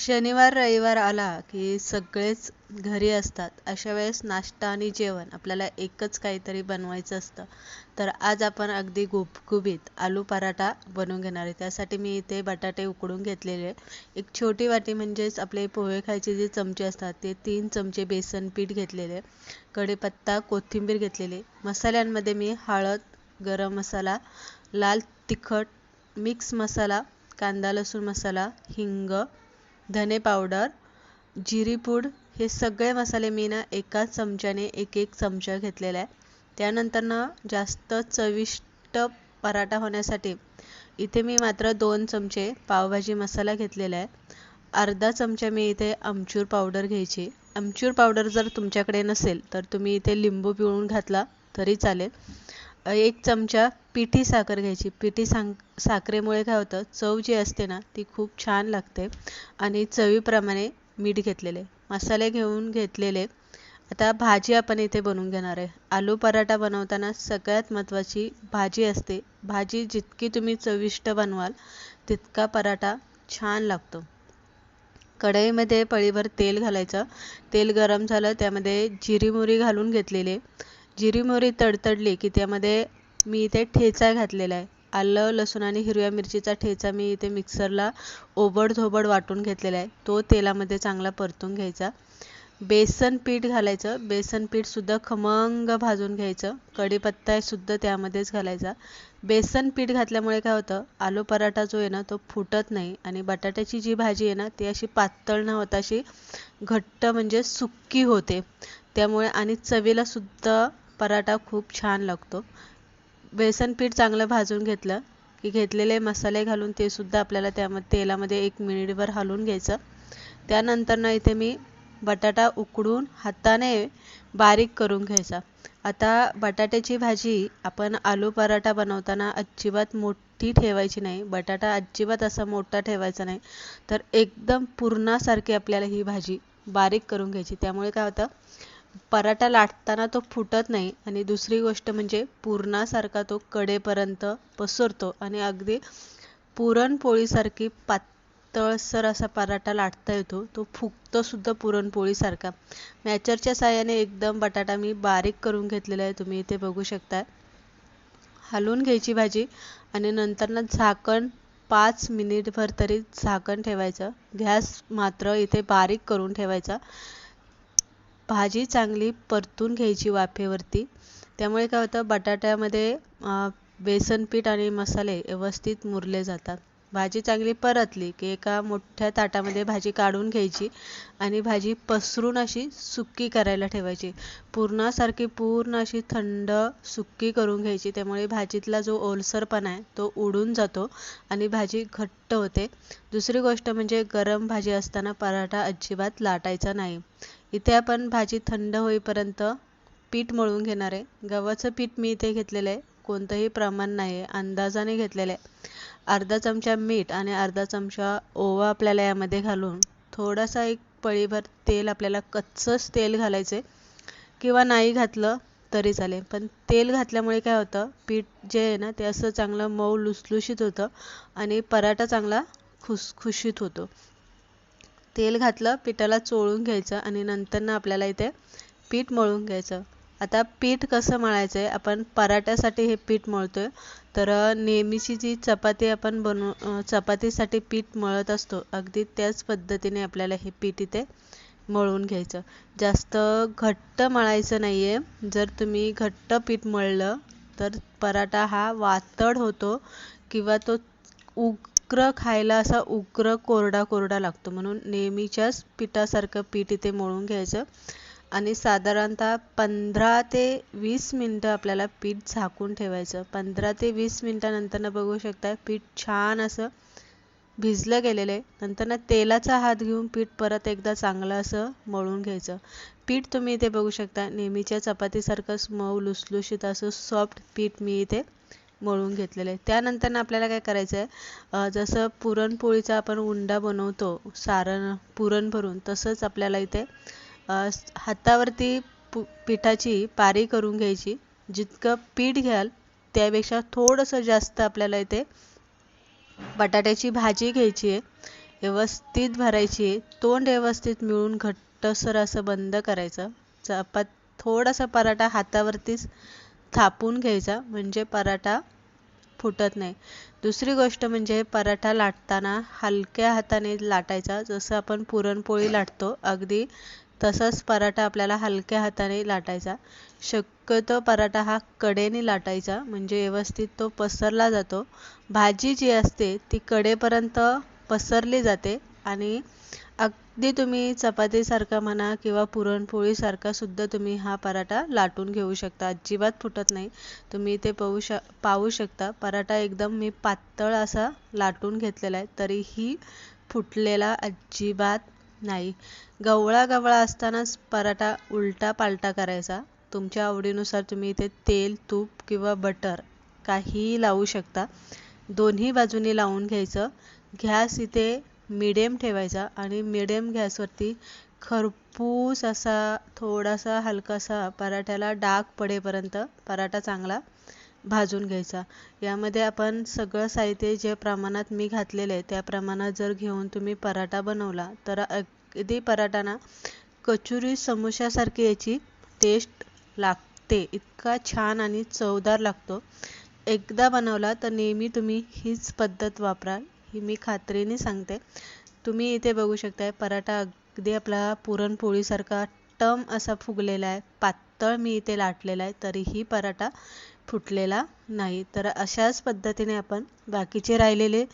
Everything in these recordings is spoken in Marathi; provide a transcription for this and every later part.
शनिवार रविवार आला की सगळेच घरी असतात. अशा वेळेस नाश्ता आणि जेवण आपल्याला एकच काहीतरी बनवायचं असतं. तर आज आपण अगदी गुबगुबीत आलू पराठा बनवून घेणार आहे. त्यासाठी मी इथे बटाटे उकडून घेतलेले एक छोटी वाटी म्हणजेच आपले पोहे खायचे जे चमचे असतात ते तीन चमचे बेसन पीठ घेतलेले कढीपत्ता कोथिंबीर घेतलेली मसाल्यांमध्ये मी हळद गरम मसाला लाल तिखट मिक्स मसाला कांदा लसूण मसाला हिंग धने पावडर जिरीपूड हे सगळे मसाले मी ना एकाच चमच्याने एक एक चमचा घेतलेला आहे. त्यानंतर ना जास्त चविष्ट पराठा होण्यासाठी इथे मी मात्र दोन चमचे पावभाजी मसाला घेतलेला आहे. अर्धा चमचा मी इथे आमचूर पावडर घ्यायची. आमचूर पावडर जर तुमच्याकडे नसेल तर तुम्ही इथे लिंबू पिळून घातला तरी चालेल. एक चमचा पिठी साखर घ्यायची. पिठी सांग साखरेमुळे काय होतं चव जी असते ना ती खूप छान लागते आणि चवीप्रमाणे मीठ घेतलेले. मसाले घेऊन घेतलेले. आता भाजी आपण इथे बनवून घेणार आहे. आलू पराठा बनवताना सगळ्यात महत्त्वाची भाजी असते. भाजी जितकी तुम्ही चविष्ट बनवाल तितका पराठा छान लागतो. कढईमध्ये पळीभर तेल घालायचं. तेल गरम झालं त्यामध्ये जिरी मोहरी घालून घेतलेले. जिरी मोहरी तडतडली की त्यामध्ये मी इथे ठेचा घातलेला आहे. आलं लसूण आणि हिरव्या मिरचीचा ठेचा मी इथे मिक्सरला ओबडधोबड वाटून घेतलेला आहे. तो तेलामध्ये चांगला परतून घ्यायचा. बेसन पीठ घालायचं. बेसन पीठसुद्धा खमंग भाजून घ्यायचं. कढीपत्तासुद्धा त्यामध्येच घालायचा. बेसन पीठ घातल्यामुळे काय होतं? आलू पराठा जो आहे ना तो फुटत नाही आणि बटाट्याची जी भाजी आहे ना ती अशी पातळ न होता अशी घट्ट म्हणजे सुक्की होते. त्यामुळे आणि चवीला सुद्धा पराठा खूप छान लागतो. बेसन पीठ चांगलं भाजून घेतलं की घेतलेले मसाले घालून ते सुद्धा आपल्याला त्यामध्ये तेलामध्ये एक मिनिटभर हलवून घ्यायचं. त्यानंतर ना इथे मी बटाटा उकडून हाताने बारीक करून घ्यायचा. आता बटाट्याची भाजी आपण आलू पराठा बनवताना अजिबात मोठी ठेवायची नाही. बटाटा अजिबात असा मोठा ठेवायचा नाही. तर एकदम पूर्णासारखी आपल्याला ही भाजी बारीक करून घ्यायची. त्यामुळे काय होतं? पराठा लाटताना तो फुटत नाही आणि दुसरी गोष्ट म्हणजे पुरणासारखा तो कडेपर्यंत पसरतो आणि अगदी पुरणपोळीसारखी पातळसर असा पराठा लाटता येतो. तो फुगतो सुद्धा पुरणपोळीसारखा. मॅचरच्या साह्याने एकदम बटाटा मी बारीक करून घेतलेला आहे. तुम्ही इथे बघू शकता. हलवून घ्यायची भाजी आणि नंतर ना झाकण पाच मिनिटभर तरी झाकण ठेवायचं. गॅस मात्र इथे बारीक करून ठेवायचा. भाजी चांगली परतून घ्यायची वाफेवरती. त्यामुळे काय होतं बटाट्यामध्ये बेसन पीठ आणि मसाले व्यवस्थित मुरले जातात. भाजी चांगली परतली की एका मोठ्या ताटामध्ये भाजी काढून घ्यायची आणि भाजी पसरून अशी सुक्की करायला ठेवायची. पूर्णासारखी पूर्ण अशी थंड सुक्की करून घ्यायची. त्यामुळे भाजीतला जो ओलसरपणा आहे तो उडून जातो आणि भाजी घट्ट होते. दुसरी गोष्ट म्हणजे गरम भाजी असताना पराठा अजिबात लाटायचा नाही. इथे आपण भाजी थंड होईपर्यंत पीठ मळून घेणार आहे. गव्हाचं पीठ मी इथे घेतलेलं आहे. कोणतंही प्रमाण नाही आहे अंदाजाने घेतलेलं. आहे अर्धा चमचा मीठ आणि अर्धा चमचा ओवा आपल्याला यामध्ये घालून थोडासा एक पळीभर तेल आपल्याला कच्चंच तेल घालायचे. किंवा नाही घातलं तरी चालेल. पण तेल घातल्यामुळे काय होतं पीठ जे आहे ना ते असं चांगलं मऊ लुसलुशीत होतं आणि पराठा चांगला खुसखुशीत होतो. तेल घातलं पिठाला चोळून घ्यायचं आणि नंतर ना आपल्याला इथे पीठ मळून घ्यायचं. आता पीठ कसं मळायचं आहे आपण पराठ्यासाठी हे पीठ मळतो आहे तर नेहमीची जी चपाती आपण बनव चपातीसाठी पीठ मळत असतो अगदी त्याच पद्धतीने आपल्याला हे पीठ इथे मळून घ्यायचं. जास्त घट्ट मळायचं नाही आहे जर तुम्ही घट्ट पीठ मळलं तर पराठा हा वातड होतो किंवा तो उग्र खायला असा उग्र कोरडा कोरडा लागतो. म्हणून नेहमीच्याच पिठासारखं पीठ इथे मळून घ्यायचं. आणि साधारणतः पंधरा ते वीस मिनटं आपल्याला पीठ झाकून ठेवायचं. पंधरा ते वीस मिनटानंतरनं बघू शकता पीठ छान असं भिजलं गेलेलं आहे. नंतरनं तेलाचा हात घेऊन पीठ परत एकदा चांगलं असं मळून घ्यायचं. पीठ तुम्ही इथे बघू शकता नेहमीच्या चपातीसारखंच मऊ लुसलुशीत असं सॉफ्ट पीठ मी इथे मळून घेतलेलं आहे. त्यानंतर आपल्याला काय करायचं आहे जसं पुरणपोळीचा आपण उंडा बनवतो सारण पुरण भरून तसंच आपल्याला इथे हातावरती पु पिठाची पारी करून घ्यायची. जितकं पीठ घ्याल त्यापेक्षा थोडंसं जास्त आपल्याला इथे बटाट्याची भाजी घ्यायची आहे. व्यवस्थित भरायची आहे. तोंड व्यवस्थित मिळून घट्टसर असं बंद करायचं. चपात थोडासा पराठा हातावरतीच थापून घ्यायचा. म्हणजे पराठा फुटत नाही. दुसरी गोष्ट म्हणजे पराठा लाटताना हलक्या हाताने लाटायचा. जसं आपण पुरणपोळी लाटतो अगदी तसाच पराठा आपल्याला हलक्या हाताने लाटायचा. शक्यतो पराठा हा कडेने लाटायचा म्हणजे व्यवस्थित तो पसरला जातो. भाजी जी असते ती कडेपर्यंत पसरली जाते आणि अगदी तुम्ही चपातीसारखा म्हणा किंवा पुरणपोळीसारखा सुद्धा तुम्ही हा पराठा लाटून घेऊ शकता. अजिबात फुटत नाही. तुम्ही ते पाहू श पाहू शकता. पराठा एकदम मी पातळ असा लाटून घेतलेला आहे तरीही फुटलेला अजिबात नाही. गवळा गवळा असतानाच पराठा उलटा पालटा करायचा. तुमच्या आवडीनुसार तुम्ही इथे तेल तूप किंवा बटर काहीही लावू शकता. दोन्ही बाजूनी लावून घ्यायचं. गॅस इथे मिडियम ठेवायचा आणि मिडियम गॅसवरती खरपूस असा थोडासा हलकासा पराठ्याला डाग पडेपर्यंत पराठा चांगला भाजून घ्यायचा. यामध्ये आपण सगळं साहित्य जे प्रमाणात मी घातलेलं आहे त्या प्रमाणात जर घेऊन तुम्ही पराठा बनवला तर अगदी पराठा ना कचुरी समोश्यासारखी याची टेस्ट लागते. इतका छान आणि चवदार लागतो. एकदा बनवला तर नेहमी तुम्ही हीच पद्धत वापराल ही मी खात्रीने सांगते. तुम्ही इथे बघू शकताय पराठा अगदी आपला पुरणपोळीसारखा टम असा फुगलेला आहे. पातळ मी इथे लाटलेला आहे तरीही पराठा फुटलेला नाही. तर अशाच पद्धतीने आपण बाकीचे राहिलेले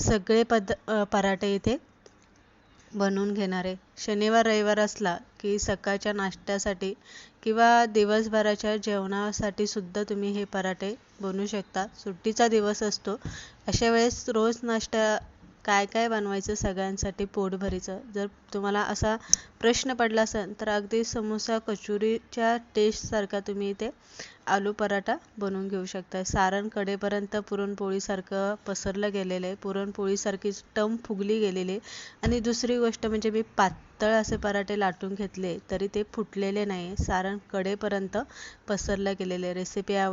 सगळे पद पराठे इथे बनवून घेणार आहे. शनिवार रविवार असला की सकाळच्या नाश्त्यासाठी किंवा दिवसभराच्या जेवणासाठी सुद्धा तुम्ही हे पराठे बनवू शकता. सुट्टीचा दिवस असतो. अशा वेळेस रोज नाश्ता काय काय बनवायचं सगळ्यांसाठी पोटभरीचं जर तुम्हाला असा प्रश्न पडला असेल तर अगदी समोसा कचोरीच्या टेस्टसारखा तुम्ही इथे आलू पराठा बनवून घेऊ शकता सारण कडेपर्यंत पुरणपोळीसारखं पसरलं गेलेलं आहे. पुरणपोळीसारखी टम फुगली गेलेली आहे. आणि दुसरी गोष्ट म्हणजे मी पातळ असे पराठे लाटून घेतले तरी ते फुटलेले नाही सारण कडेपर्यंत पसरलं गेलेले रेसिपी आवड